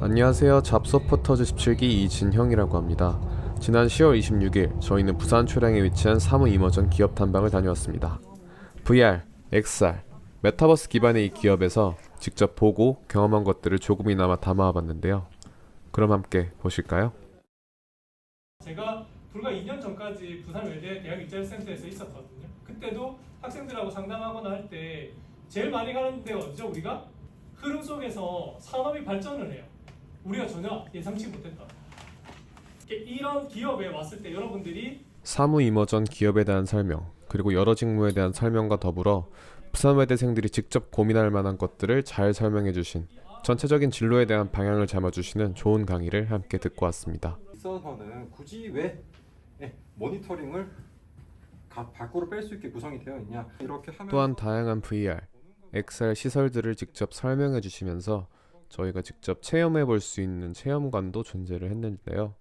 안녕하세요. 잡서포터즈 17기 이진형이라고 합니다. 지난 10월 26일 저희는 부산 초량에 위치한 사무 이머전 기업 탐방을 다녀왔습니다. VR, XR, 메타버스 기반의 이 기업에서 직접 보고 경험한 것들을 조금이나마 담아와 봤는데요. 그럼 함께 보실까요? 제가 불과 2년 전까지 부산 외대 대학 일자리센터에서 있었거든요. 그때도 학생들하고 상담하거나 할 때 제일 많이 가는 데 어디죠? 우리가 흐름 속에서 산업이 발전을 해요. 우리가 전혀 예상치 못했다. 이런 기업에 왔을 때 여러분들이 사무 이머전 기업에 대한 설명, 그리고 여러 직무에 대한 설명과 더불어 부산외대생들이 직접 고민할 만한 것들을 잘 설명해 주신 전체적인 진로에 대한 방향을 잡아 주시는 좋은 강의를 함께 듣고 왔습니다. 있어서는 굳이 왜 예, 모니터링을 가- 밖으로 뺄 수 있게 구성이 되어 있냐 이렇게 하면 또한 다양한 VR, XR 시설들을 직접 설명해 주시면서 저희가 직접 체험해 볼 수 있는 체험관도 존재를 했는데요.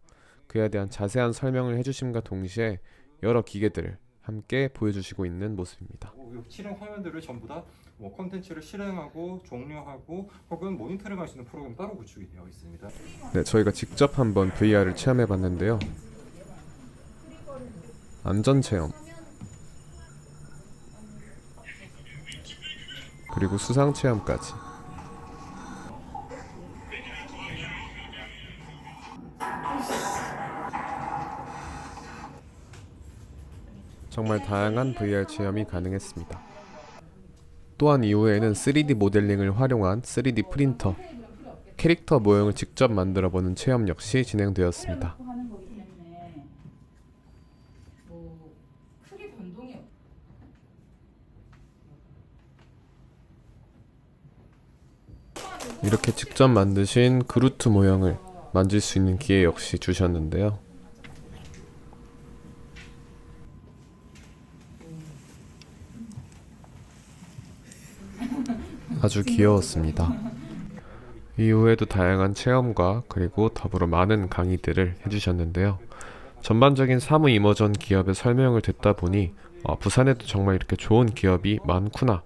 그에 대한 자세한 설명을 해주심과 동시에 여러 기계들을 함께 보여주시고 있는 모습입니다. 이 실행 화면들을 전부 다 뭐 콘텐츠를 실행하고 종료하고 혹은 모니터링할 수 있는 프로그램 따로 구축이 되어 있습니다. 네, 저희가 직접 한번 VR을 체험해 봤는데요. 안전 체험. 그리고 수상 체험까지. 정말 다양한 VR 체험이 가능했습니다. 또한 이후에는 3D 모델링을 활용한 3D 프린터, 캐릭터 모형을 직접 만들어 보는 체험 역시 진행되었습니다. 이렇게 직접 만드신 그루트 모형을 만질 수 있는 기회 역시 주셨는데요. 아주 귀여웠습니다. 이후에도 다양한 체험과 그리고 더불어 많은 강의들을 해주셨는데요. 전반적인 사무 이머전 기업의 설명을 듣다 보니 어, 부산에도 정말 이렇게 좋은 기업이 많구나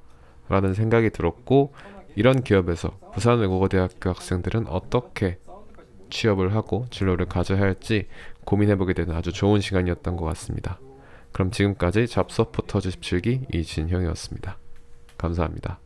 라는 생각이 들었고 이런 기업에서 부산외국어대학교 학생들은 어떻게 취업을 하고 진로를 가져야 할지 고민해보게 되는 아주 좋은 시간이었던 것 같습니다. 그럼 지금까지 잡서포터즈 17기 이진형이었습니다. 감사합니다.